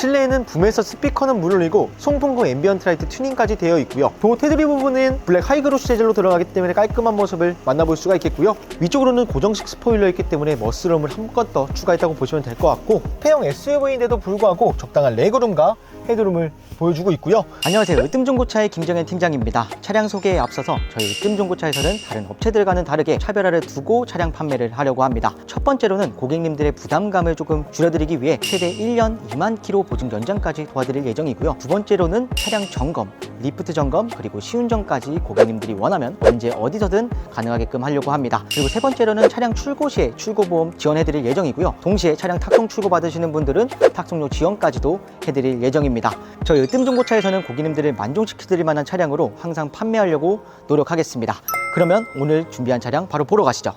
실내에는 붐에서 스피커는 물론이고 송풍구 앰비언트 라이트 튜닝까지 되어 있고요. 도 테두리 부분은 블랙 하이그로스 재질로 들어가기 때문에 깔끔한 모습을 만나볼 수가 있겠고요. 위쪽으로는 고정식 스포일러 있기 때문에 머스룸을 한 건 더 추가했다고 보시면 될 것 같고 폐형 SUV인데도 불구하고 적당한 레그룸과 헤드룸을 보여주고 있고요. 안녕하세요. 으뜸중고차의 김정현 팀장입니다. 차량 소개에 앞서서 저희 으뜸중고차에서는 다른 업체들과는 다르게 차별화를 두고 차량 판매를 하려고 합니다. 첫 번째로는 고객님들의 부담감을 조금 줄여드리기 위해 최대 1년 2만 킬로 보증 연장까지 도와드릴 예정이고요. 두 번째로는 차량 점검, 리프트 점검, 그리고 시운전까지 고객님들이 원하면 언제 어디서든 가능하게끔 하려고 합니다. 그리고 세 번째로는 차량 출고 시에 출고보험 지원해드릴 예정이고요. 동시에 차량 탁송 출고 받으시는 분들은 탁송료 지원까지도 해드릴 예정입니다. 저희 으뜸중고차에서는 고객님들을 만족시켜드릴 만한 차량으로 항상 판매하려고 노력하겠습니다. 그러면 오늘 준비한 차량 바로 보러 가시죠.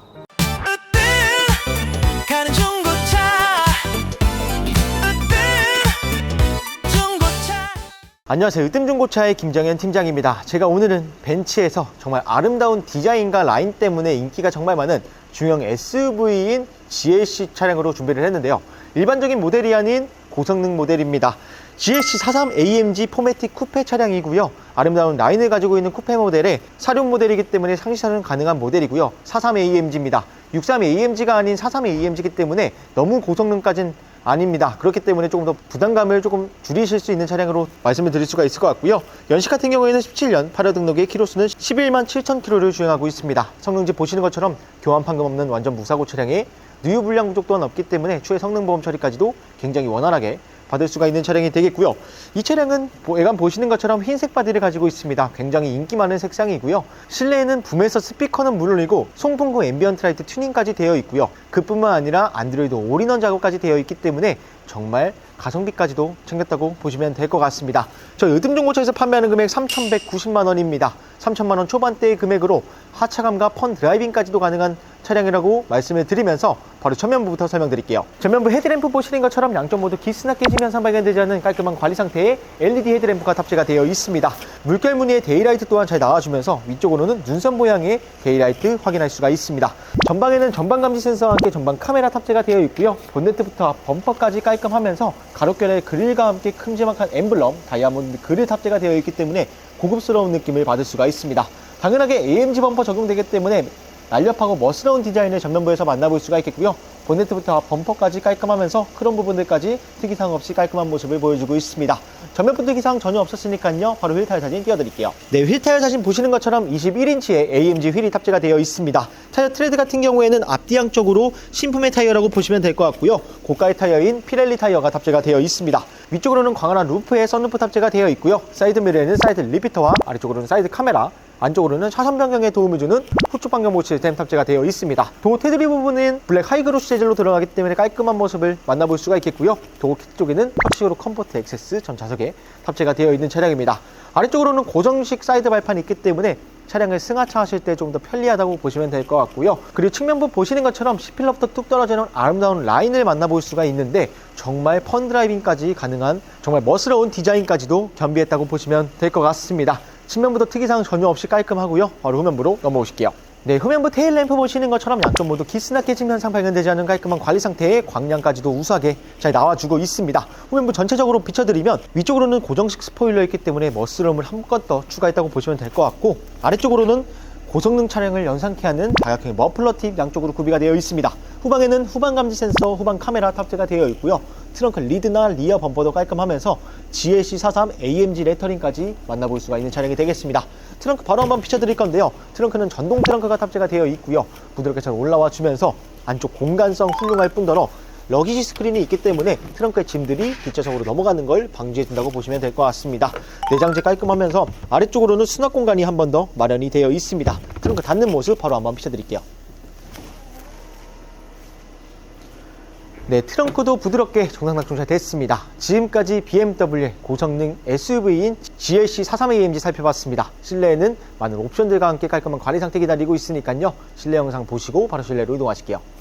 안녕하세요. 으뜸중고차의 김정현 팀장입니다. 제가 오늘은 벤츠에서 정말 아름다운 디자인과 라인 때문에 인기가 정말 많은 중형 SUV인 GLC 차량으로 준비를 했는데요. 일반적인 모델이 아닌 고성능 모델입니다. GLC 43 AMG 포매틱 쿠페 차량이고요. 아름다운 라인을 가지고 있는 쿠페 모델의 사륜 모델이기 때문에 상시사는 가능한 모델이고요. 43 AMG입니다. 63 AMG가 아닌 43 AMG이기 때문에 너무 고성능까지는 아닙니다. 그렇기 때문에 조금 더 부담감을 조금 줄이실 수 있는 차량으로 말씀을 드릴 수가 있을 것 같고요. 연식 같은 경우에는 17년 8월 등록의 키로수는 11만 7천 킬로를 주행하고 있습니다. 성능지 보시는 것처럼 교환 판금 없는 완전 무사고 차량에 누유 불량 부족 또한 없기 때문에 추후 성능 보험 처리까지도 굉장히 원활하게 받을 수가 있는 차량이 되겠고요. 이 차량은 보- 외관 보시는 것처럼 흰색 바디를 가지고 있습니다. 굉장히 인기 많은 색상이고요. 실내에는 붐에서 스피커는 물론이고 송풍구 앰비언트 라이트 튜닝까지 되어 있고요. 그뿐만 아니라 안드로이드 올인원 작업까지 되어 있기 때문에 정말 가성비까지도 챙겼다고 보시면 될 것 같습니다. 저희 으뜸중고차에서 판매하는 금액 3,190만 원입니다. 3천만 원 초반대의 금액으로 하차감과 펀 드라이빙까지도 가능한 차량이라고 말씀을 드리면서 바로 전면부부터 설명드릴게요. 전면부 헤드램프 보시는 것처럼 양쪽 모두 기스나 깨지면서 발견되지 않는 깔끔한 관리 상태의 LED 헤드램프가 탑재가 되어 있습니다. 물결 무늬의 데이라이트 또한 잘 나와주면서 위쪽으로는 눈선 모양의 데이라이트 확인할 수가 있습니다. 전방에는 전방 감지 센서와 함께 전방 카메라 탑재가 되어 있고요. 본네트부터 앞 범퍼까지 깔끔하면서 가로결의 그릴과 함께 큼지막한 엠블럼, 다이아몬드 그릴 탑재가 되어 있기 때문에 고급스러운 느낌을 받을 수가 있습니다. 당연하게 AMG 범퍼 적용되기 때문에 날렵하고 멋스러운 디자인을 전면부에서 만나볼 수가 있겠고요. 본네트부터 앞 범퍼까지 깔끔하면서 크롬 부분들까지 특이사항 없이 깔끔한 모습을 보여주고 있습니다. 전면부 특이사항 전혀 없었으니까요. 바로 휠 타일 사진 띄워드릴게요. 네, 휠 타일 사진 보시는 것처럼 21인치의 AMG 휠이 탑재가 되어 있습니다. 타이어 트레드 같은 경우에는 앞뒤 양쪽으로 신품의 타이어라고 보시면 될 것 같고요. 고가의 타이어인 피렐리 타이어가 탑재가 되어 있습니다. 위쪽으로는 광활한 루프에 선루프 탑재가 되어 있고요. 사이드 미러에는 사이드 리피터와 아래쪽으로는 사이드 카메라, 안쪽으로는 차선 변경에 도움을 주는 후측 모치 시스템 탑재가 되어 있습니다. 도 테두리 부분은 블랙 하이그로스 재질로 들어가기 때문에 깔끔한 모습을 만나볼 수가 있겠고요. 도 쪽에는 터치식으로 컴포트 액세스 전 좌석에 탑재가 되어 있는 차량입니다. 아래쪽으로는 고정식 사이드 발판이 있기 때문에 차량을 승하차 하실 때 좀 더 편리하다고 보시면 될 것 같고요. 그리고 측면부 보시는 것처럼 C필러부터 뚝 떨어지는 아름다운 라인을 만나볼 수가 있는데 정말 펀 드라이빙까지 가능한 정말 멋스러운 디자인까지도 겸비했다고 보시면 될 것 같습니다. 측면부도 특이사항 전혀 없이 깔끔하고요. 바로 후면부로 넘어오실게요. 네, 후면부 테일 램프 보시는 것처럼 양쪽 모두 기스나 깨짐 현상 발견되지 않은 깔끔한 관리 상태의 광량까지도 우수하게 잘 나와주고 있습니다. 후면부 전체적으로 비춰드리면 위쪽으로는 고정식 스포일러 있기 때문에 머스럼을 한건더 추가했다고 보시면 될 것 같고 아래쪽으로는 고성능 차량을 연상케 하는 다각형 머플러 팁 양쪽으로 구비가 되어 있습니다. 후방에는 후방 감지 센서, 후방 카메라 탑재가 되어 있고요. 트렁크 리드나 리어 범퍼도 깔끔하면서 GLC 43 AMG 레터링까지 만나볼 수가 있는 차량이 되겠습니다. 트렁크 바로 한번 비춰드릴 건데요. 트렁크는 전동 트렁크가 탑재가 되어 있고요. 부드럽게 잘 올라와 주면서 안쪽 공간성 훌륭할 뿐더러 러기지 스크린이 있기 때문에 트렁크의 짐들이 뒷좌석으로 넘어가는 걸 방지해 준다고 보시면 될 것 같습니다. 내장재 깔끔하면서 아래쪽으로는 수납 공간이 한 번 더 마련이 되어 있습니다. 트렁크 닫는 모습 바로 한번 비춰드릴게요. 네, 트렁크도 부드럽게 정상 낙 종 잘 됐습니다. 지금까지 BMW 고성능 SUV인 GLC 43AMG 살펴봤습니다. 실내에는 많은 옵션들과 함께 깔끔한 관리 상태 기다리고 있으니까요. 실내 영상 보시고 바로 실내로 이동하실게요.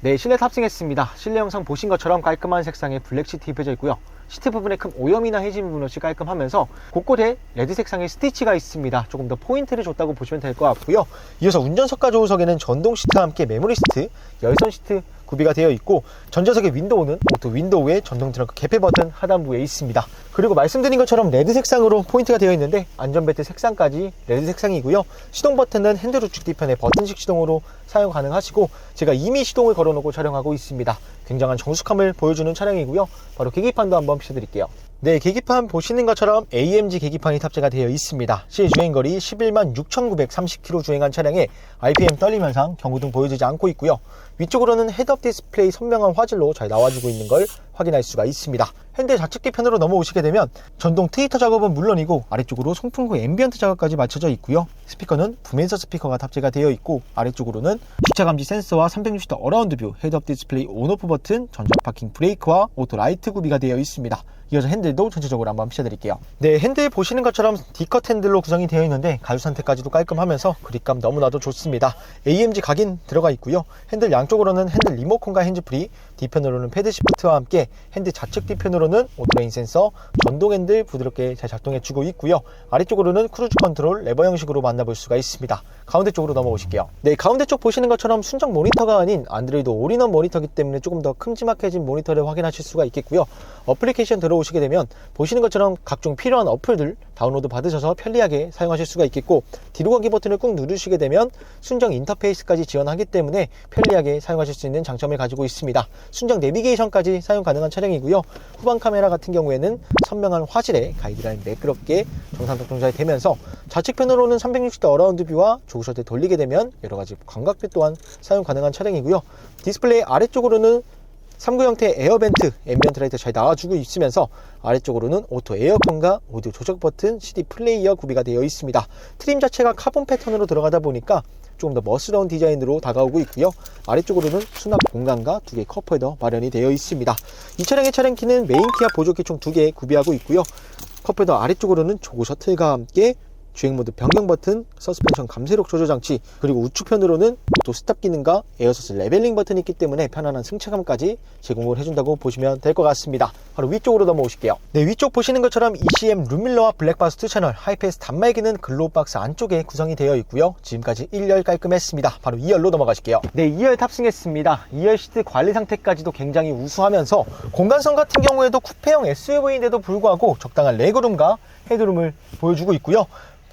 네, 실내 탑승했습니다. 실내 영상 보신 것처럼 깔끔한 색상의 블랙 시트 입혀져 있고요. 시트 부분에 큰 오염이나 해진 부분 없이 깔끔하면서 곳곳에 레드 색상의 스티치가 있습니다. 조금 더 포인트를 줬다고 보시면 될 것 같고요. 이어서 운전석과 조수석에는 전동 시트와 함께 메모리 시트, 열선 시트 구비가 되어 있고 전자석의 윈도우는 오토 윈도우에 전동 트렁크 개폐 버튼 하단부에 있습니다. 그리고 말씀드린 것처럼 레드 색상으로 포인트가 되어 있는데 안전벨트 색상까지 레드 색상이고요. 시동 버튼은 핸들 우측 뒤편에 버튼식 시동으로 사용 가능하시고 제가 이미 시동을 걸어놓고 촬영하고 있습니다. 굉장한 정숙함을 보여주는 차량이고요. 바로 계기판도 한번 비춰드릴게요. 네, 계기판 보시는 것처럼 AMG 계기판이 탑재가 되어 있습니다. 실 주행거리 11만 6,930km 주행한 차량에 RPM 떨림 현상, 경고등 보여지지 않고 있고요. 위쪽으로는 헤드업 디스플레이 선명한 화질로 잘 나와주고 있는 걸 확인할 수가 있습니다. 핸들 좌측 뒤편으로 넘어오시게 되면 전동 트위터 작업은 물론이고 아래쪽으로 송풍 후 앰비언트 작업까지 맞춰져 있고요. 스피커는 부멘서 스피커가 탑재가 되어 있고 아래쪽으로는 주차 감지 센서와 360도 어라운드 뷰, 헤드업 디스플레이 온오프 버튼, 전자 파킹 브레이크와 오토 라이트 구비가 되어 있습니다. 이어서 핸들도 전체적으로 한번 비춰드릴게요. 네, 핸들 보시는 것처럼 D컷 핸들로 구성이 되어 있는데 가죽 상태까지도 깔끔하면서 그립감 너무나도 좋습니다. AMG 각인 들어가 있고요. 핸들 양쪽으로는 핸들 리모컨과 핸즈프리, 뒤편으로는 패드 시프트와 함께 핸들 좌측 뒤편으로는 오토레인 센서, 전동 핸들 부드럽게 잘 작동해주고 있고요. 아래쪽으로는 크루즈 컨트롤 레버 형식으로 만나볼 수가 있습니다. 가운데 쪽으로 넘어오실게요. 네, 가운데 쪽 보시는 것처럼 순정 모니터가 아닌 안드로이드 올인원 모니터이기 때문에 조금 더 큼지막해진 모니터를 확인하실 수가 있겠고요. 어플리케이션 들어 오시게 되면 보시는 것처럼 각종 필요한 어플들 다운로드 받으셔서 편리하게 사용하실 수가 있겠고 뒤로 가기 버튼을 꾹 누르시게 되면 순정 인터페이스까지 지원하기 때문에 편리하게 사용하실 수 있는 장점을 가지고 있습니다. 순정 내비게이션까지 사용 가능한 차량이고요. 후방 카메라 같은 경우에는 선명한 화질에 가이드라인 매끄럽게 정상 적동잘 되면서 좌측편으로는 360도 어라운드 뷰와 조우셔대 돌리게 되면 여러 가지 광각빛 또한 사용 가능한 차량이고요. 디스플레이 아래쪽으로는 3구 형태의 에어벤트, 앰비언트 라이트 잘 나와주고 있으면서 아래쪽으로는 오토 에어컨과 오디오 조작 버튼, CD 플레이어 구비가 되어 있습니다. 트림 자체가 카본 패턴으로 들어가다 보니까 조금 더 멋스러운 디자인으로 다가오고 있고요. 아래쪽으로는 수납 공간과 두 개의 컵 홀더 마련이 되어 있습니다. 이 차량의 차량키는 메인 키와 보조키 총 두 개 구비하고 있고요. 컵 홀더 아래쪽으로는 조고 셔틀과 함께 주행 모드 변경 버튼, 서스펜션 감쇄력 조절 장치, 그리고 우측편으로는 오토 스탑 기능과 에어서스 레벨링 버튼이 있기 때문에 편안한 승차감까지 제공을 해준다고 보시면 될 것 같습니다. 바로 위쪽으로 넘어오실게요. 네, 위쪽 보시는 것처럼 ECM 룸밀러와 블랙박스 2 채널, 하이패스 단말기는 글로우박스 안쪽에 구성이 되어 있고요. 지금까지 1열 깔끔했습니다. 바로 2열로 넘어가실게요. 네, 2열 탑승했습니다. 2열 시트 관리 상태까지도 굉장히 우수하면서 공간성 같은 경우에도 쿠페형 SUV인데도 불구하고 적당한 레그룸과 헤드룸을 보여주고 있고요.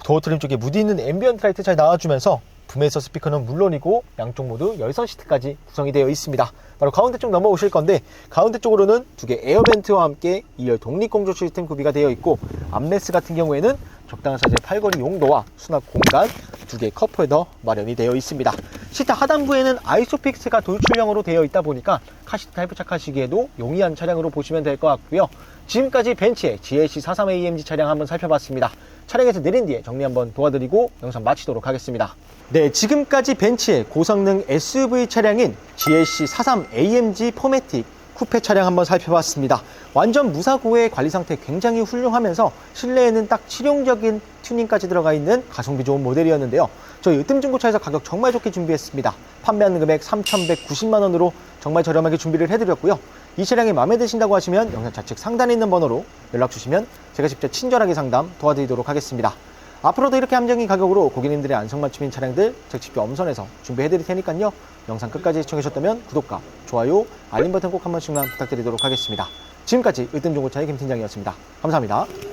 도어 트림 쪽에 무디 있는 앰비언트 라이트 잘 나와주면서 부메서 스피커는 물론이고 양쪽 모두 열선 시트까지 구성이 되어 있습니다. 바로 가운데 쪽 넘어오실 건데 가운데 쪽으로는 두 개 에어벤트와 함께 2열 독립공조 시스템 구비가 되어 있고 암레스 같은 경우에는 적당한 사이즈의 팔걸이 용도와 수납 공간 두 개의 컵홀더 마련이 되어 있습니다. 시트 하단부에는 아이소픽스가 돌출형으로 되어 있다 보니까 카시트 타입 착하시기에도 용이한 차량으로 보시면 될 것 같고요. 지금까지 벤츠의 GLC 43AMG 차량 한번 살펴봤습니다. 차량에서 내린 뒤에 정리 한번 도와드리고 영상 마치도록 하겠습니다. 네, 지금까지 벤츠의 고성능 SUV 차량인 GLC 43AMG 포매틱 쿠페 차량 한번 살펴봤습니다. 완전 무사고의 관리 상태 굉장히 훌륭하면서 실내에는 딱 실용적인 튜닝까지 들어가 있는 가성비 좋은 모델이었는데요. 저희 으뜸중고차에서 가격 정말 좋게 준비했습니다. 판매하는 금액 3,190만 원으로 정말 저렴하게 준비를 해드렸고요. 이 차량이 마음에 드신다고 하시면 영상 좌측 상단에 있는 번호로 연락 주시면 제가 직접 친절하게 상담 도와드리도록 하겠습니다. 앞으로도 이렇게 함정인 가격으로 고객님들의 안성맞춤인 차량들 적집비 엄선해서 준비해 드릴 테니까요. 영상 끝까지 시청해주셨다면 구독과 좋아요, 알림 버튼 꼭 한 번씩만 부탁드리도록 하겠습니다. 지금까지 으뜸중고차의 김팀장이었습니다. 감사합니다.